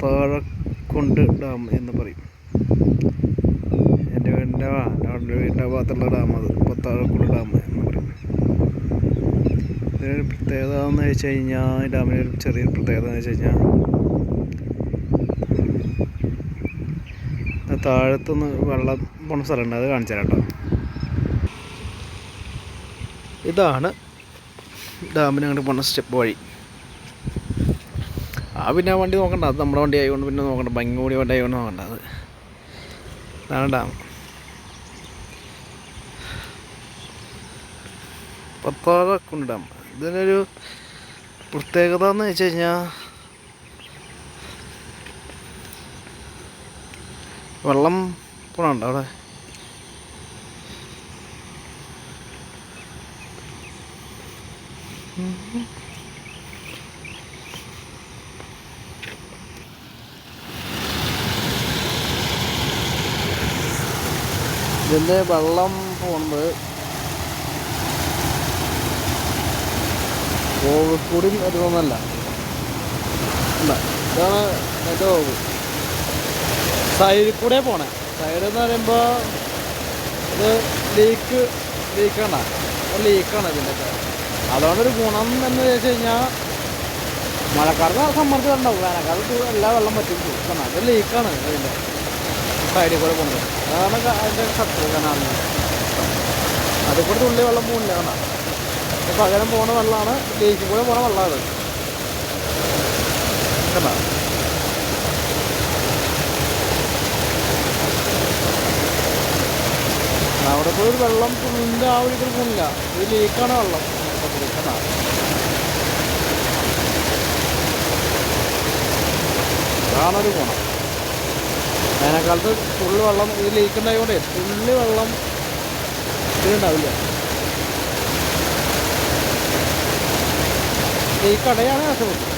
പൊത്താഴക്കുണ്ട് dam എന്ന് പറയും. എന്റെ വീടിന്റെ എന്റെ വീടിന്റെ ഭാഗത്തുള്ള ഡാം അത്. ഇപ്പോൾ പൊത്താഴക്കുണ്ട് ഡാം എന്ന് പറയും. ഇതിനൊരു പ്രത്യേകത എന്ന് വെച്ച് കഴിഞ്ഞാൽ ഡാമിന് ഒരു ചെറിയൊരു പ്രത്യേകത എന്ന് വെച്ച് കഴിഞ്ഞാൽ താഴത്തുനിന്ന് വെള്ളം പോണ സ്ഥലമുണ്ട്. അത് കാണിച്ചു തരാം കേട്ടോ. ഇതാണ് ഡാമിന് അങ്ങോട്ട് പോണ സ്റ്റെപ്പ് വഴി. ആ പിന്നെ ആ വണ്ടി നോക്കണ്ട. അത് നമ്മുടെ വണ്ടി ആയതുകൊണ്ട് പിന്നെ നോക്കണ്ട. ഭംഗി കൂടി വണ്ടി ആയതുകൊണ്ട് നോക്കണ്ട അത്. ഇതാണ് ഡാം ഇതിനൊരു പ്രത്യേകത എന്ന് വെച്ച് കഴിഞ്ഞാൽ വെള്ളം പോണുണ്ടോ അവിടെ? ഇതിന്റെ വെള്ളം പോകുന്നത് കോഴിക്കൂടി വരുന്നല്ല ഇതാണ് എന്റെ ഓവ് സൈഡിൽ കൂടെ പോണേ. സൈഡ് എന്ന് പറയുമ്പോൾ ഇത് ലീക്ക് ലീക്കാണ് ലീക്കാണ് ഇതിന്റെ അതുകൊണ്ടൊരു ഗുണം എന്ന് വെച്ച് കഴിഞ്ഞാൽ മഴക്കാലത്ത് സമ്മർദ്ദം ഉണ്ടാവും. വേനൽക്കാലത്ത് എല്ലാ വെള്ളം പറ്റും അത് ലീക്കാണ് ഇതിന്റെ. സൈഡിൽ കൂടെ പോകുന്നത്. അതാണ് അതിന്റെ ശത്രു കനാലിന് അതിൽ കൂടെ തുള്ളി വെള്ളം പോകില്ല കാണാം പകരം പോണ വെള്ളമാണ് ലീക്കിൽ കൂടെ പോണ വെള്ളമാണ് കണ്ടോ? അവിടെ പോയി ഒരു വെള്ളം തുള്ളിന്റെ ആ ഒരു പോകുന്നില്ല ഇത് ലേക്കാണ് വെള്ളം. കണ്ടാ കണ്ടോ? അതാണൊരു ഗുണം. വേനൽക്കാലത്ത് ഫുള്ള് വെള്ളം ഇത് ലീക്ക് ഫുള്ള് വെള്ളം ഇതിലുണ്ടാവില്ല. ലയിക്കടയാണ് നഷ്ടപ്പെട്ടു